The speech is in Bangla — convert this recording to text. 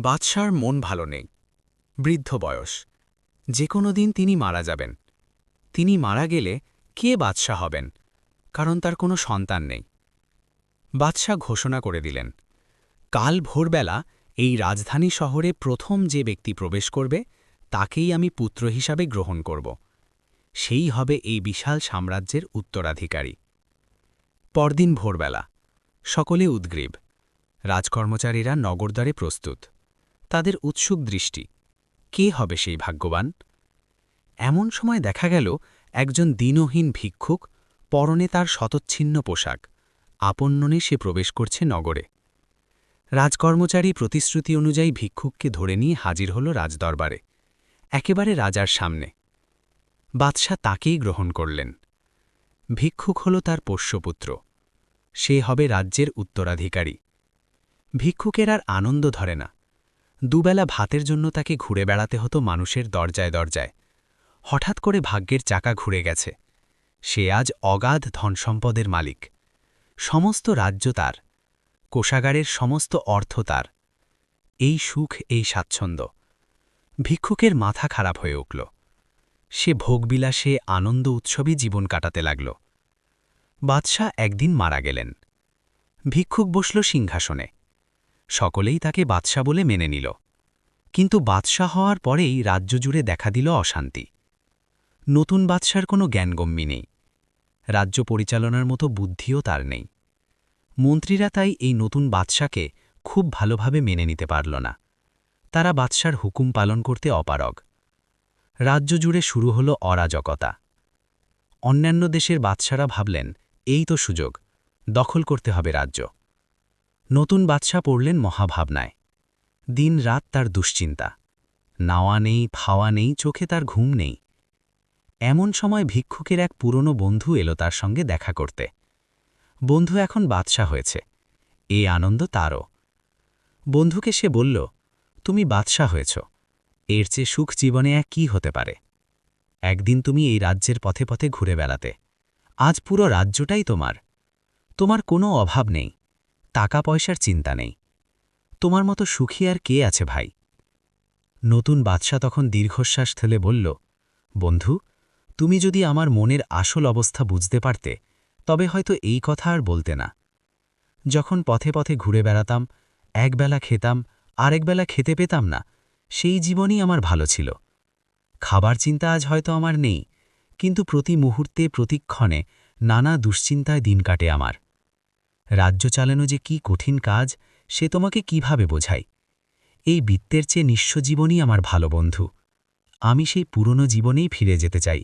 বাদশার মন ভালো নেই। বৃদ্ধ বয়স। যে কোনো দিন তিনি মারা যাবেন। তিনি মারা গেলে কে বাদশাহ হবেন? কারণ তার কোনো সন্তান নেই। বাদশাহ ঘোষণা করে দিলেন, কাল ভোরবেলা এই রাজধানী শহরে প্রথম যে ব্যক্তি প্রবেশ করবে, তাকেই আমি পুত্র হিসাবে গ্রহণ করব। সেই হবে এই বিশাল সাম্রাজ্যের উত্তরাধিকারী। পরদিন ভোরবেলা। সকলে উদ্গ্রীব। রাজকর্মচারীরা নগরদ্বারে প্রস্তুত। তাদের উৎসুক দৃষ্টি। কে হবে সেই ভাগ্যবান? এমন সময় দেখা গেল, একজন দীনহীন ভিক্ষুক পরনে তার শতচ্ছিন্ন পোশাক। আপন্ননে সে প্রবেশ করছে নগরে। রাজকর্মচারী প্রতিশ্রুতি অনুযায়ী ভিক্ষুককে ধরে নিয়ে হাজির হল রাজদরবারে। একেবারে রাজার সামনে। বাদশাহ তাকেই গ্রহণ করলেন। ভিক্ষুক হল তার পোষ্যপুত্র। সে হবে রাজ্যের উত্তরাধিকারী। ভিক্ষুকের আর আনন্দ ধরে না। দুবেলা ভাতের জন্য তাকে ঘুরে বেড়াতে হতো মানুষের দরজায় দরজায়। হঠাৎ করে ভাগ্যের চাকা ঘুরে গেছে। সে আজ অগাধ ধনসম্পদের মালিক। সমস্ত রাজ্য তার। কোষাগারের সমস্ত অর্থ তার। এই সুখ, এই স্বাচ্ছন্দ্য। ভিক্ষুকের মাথা খারাপ হয়ে উঠল। সে ভোগবিলাসে আনন্দ উৎসবই জীবন কাটাতে লাগল। বাদশাহ একদিন মারা গেলেন। ভিক্ষুক বসল সিংহাসনে। সকলেই তাকে বাদশাহ বলে মেনে নিল। কিন্তু বাদশাহ হওয়ার পরেই রাজ্য জুড়ে দেখা দিল অশান্তি। নতুন বাদশার কোনো জ্ঞানগম্যি নেই। রাজ্য পরিচালনার মতো বুদ্ধিও তার নেই। মন্ত্রীরা তাই এই নতুন বাদশাকে খুব ভালোভাবে মেনে নিতে পারল না। তারা বাদশার হুকুম পালন করতে অপারগ। রাজ্য জুড়ে শুরু হল অরাজকতা। অন্যান্য দেশের বাদশারা ভাবলেন, এই তো সুযোগ, দখল করতে হবে রাজ্য। নতুন বাদশাহ পড়লেন মহাভাবনায়। দিন রাত তার দুশ্চিন্তা। নাওয়া নেই খাওয়া নেই, চোখে তার ঘুম নেই। এমন সময় ভিক্ষুকের এক পুরনো বন্ধু এলো তার সঙ্গে দেখা করতে। বন্ধু এখন বাদশাহ হয়েছে। এ আনন্দ তারও। বন্ধুকে সে বলল, তুমি বাদশাহ হয়েছ। এর চেয়ে সুখ জীবনে এক কী হতে পারে? একদিন তুমি এই রাজ্যের পথে পথে ঘুরে বেড়াতে। আজ পুরো রাজ্যটাই তোমার। তোমার কোনো অভাব নেই। টাকা পয়সার চিন্তা নেই। তোমার মতো সুখী আর কে আছে ভাই? নতুন বাদশাহ তখন দীর্ঘশ্বাস ঠেলে বলল, বন্ধু, তুমি যদি আমার মনের আসল অবস্থা বুঝতে পারতে, তবে হয়তো এই কথা আর বলতে না। যখন পথে পথে ঘুরে বেড়াতাম একবেলা খেতাম আরেকবেলা খেতে পেতাম না, সেই জীবনই আমার ভালো ছিল। খাবার চিন্তা আজ হয়তো আমার নেই, কিন্তু প্রতি মুহূর্তে, প্রতিক্ষণে নানা দুশ্চিন্তায় দিন কাটে আমার। রাজ্য চালানো যে কি কঠিন কাজ, সে তোমাকে কীভাবে বোঝাই এই বৃত্তের চেয়ে নিঃস্ব জীবনই আমার ভালো বন্ধু। আমি সেই পুরনো জীবনেই ফিরে যেতে চাই।